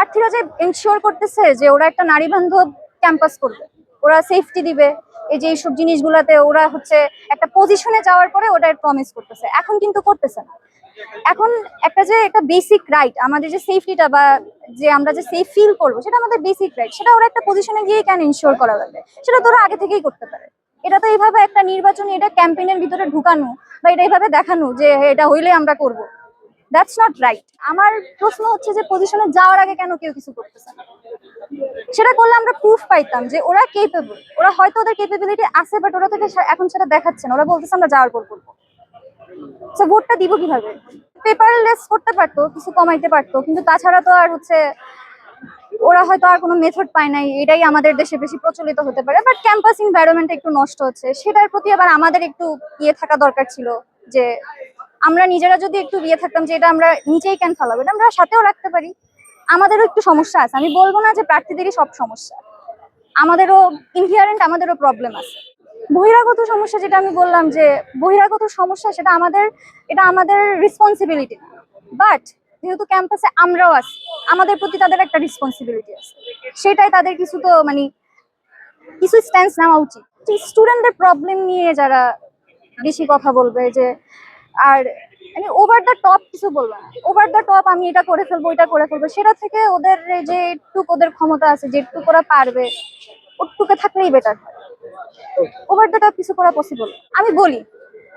প্রার্থীরা যে এনশিওর করতেছে যে ওরা একটা নারী বান্ধব ক্যাম্পাস করবে, ওরা সেফটি দিবে, এই যে এইসব জিনিসগুলোতে ওরা হচ্ছে একটা পজিশনে যাওয়ার পরে ওটা প্রমিস করতেছে। এখন কিন্তু করতেছে না। এখন একটা যে একটা বেসিক রাইট আমাদের যে সেফটিটা বা যে আমরা যে সেফ ফিল করব, সেটা আমাদের বেসিক রাইট সেটা ওরা একটা পজিশনে গিয়ে কেন ইনশিওর করা লাগবে? সেটা তো ওরা আগে থেকেই করতে পারে। এটা তো এইভাবে একটা নির্বাচনী, এটা ক্যাম্পেইনের ভিতরে ঢুকানো বা এটা এইভাবে দেখানো যে এটা হইলে আমরা করব। দ্যাটস নট রাইট আমার প্রশ্ন হচ্ছে যে পজিশনে যাওয়ার আগে কেন কেউ কিছু করতেছে সেটা করলে আমরা প্রুফ পাইতাম যে ওরা কেপেবল ওরা হয়তো ওদের কেপেবিলিটি আছে বাট ওরা থেকে এখন সেটা দেখাচ্ছে না। ওরা বলতেছে, আমরা যাওয়ার পর করব। সো ভোটটা দিব কীভাবে? পেপারলেস করতে পারতো, কিছু কমাইতে পারতো, কিন্তু তাছাড়া তো আর হচ্ছে ওরা হয়তো আর কোনো মেথড পায় নাই। এটাই আমাদের দেশে বেশি প্রচলিত হতে পারে বাট ক্যাম্পাস এনভায়রনমেন্ট একটু নষ্ট হচ্ছে। সেটার প্রতি আবার আমাদের একটু ইয়ে থাকা দরকার ছিল যে আমরা নিজেরা যদি একটু ইয়ে থাকতাম যে এটা আমরা নিচেই কেন ফেলাবো এটা আমরা সাথেও রাখতে পারি। আমাদেরও একটু সমস্যা আছে। আমি বলব না যে প্রার্থীদেরই সব সমস্যা। আমাদেরও ইনহিয়ারেন্ট আমাদেরও প্রবলেম আছে। বহিরাগত সমস্যা যেটা আমি বললাম যে বহিরাগত সমস্যা, সেটা আমাদের, এটা আমাদের রেসপন্সিবিলিটি না। বাট যেহেতু ক্যাম্পাসে আমরাও আছি, আমাদের প্রতি তাদের একটা রেসপন্সিবিলিটি আছে। সেটাই তাদের কিছু তো মানে কিছু স্ট্যান্স নেওয়া উচিত। স্টুডেন্টদের প্রবলেম নিয়ে যারা বেশি কথা বলবে যে আর মানে ওভার দ্য টপ কিছু বলব না। ওভার দ্য টপ আমি এটা করে ফেলব এটা করে ফেলব। সেটা থেকে ওদের যে একটুক ওদের ক্ষমতা আছে, যেটুক ওরা পারবে, ওটুকে থাকলেই বেটার ওভার দ্য টপ কিছু করা পসিবল আমি বলি,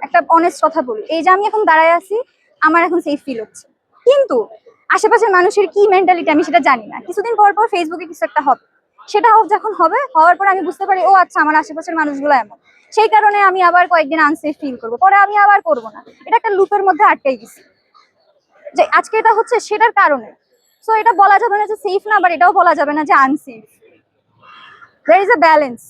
একটা অনেস্ট কথা বলি। এই যে আমি এখন দাঁড়ায় আছি, আমার এখন সেফ ফিল হচ্ছে। কিন্তু আশেপাশের মানুষের কি মেন্টালিটি আমি সেটা জানি না। কিছুদিন পর পর ফেসবুকে কিছু একটা হবে। সেটা যখন হবে, হওয়ার পর আমি বুঝতে পারি, ও আচ্ছা আমার আশেপাশের মানুষগুলো এমন। সেই কারণে আমি আবার কয়েকদিন আনসেফ ফিল করব। পরে আমি আবার করব না। এটা একটা লুপের মধ্যে আটকে গেছি। যে আজকে এটা হচ্ছে সেটার কারণে। সো এটা বলা যাবে না যে সেফ না বাট এটাও বলা যাবে না যে unsafe there is a balance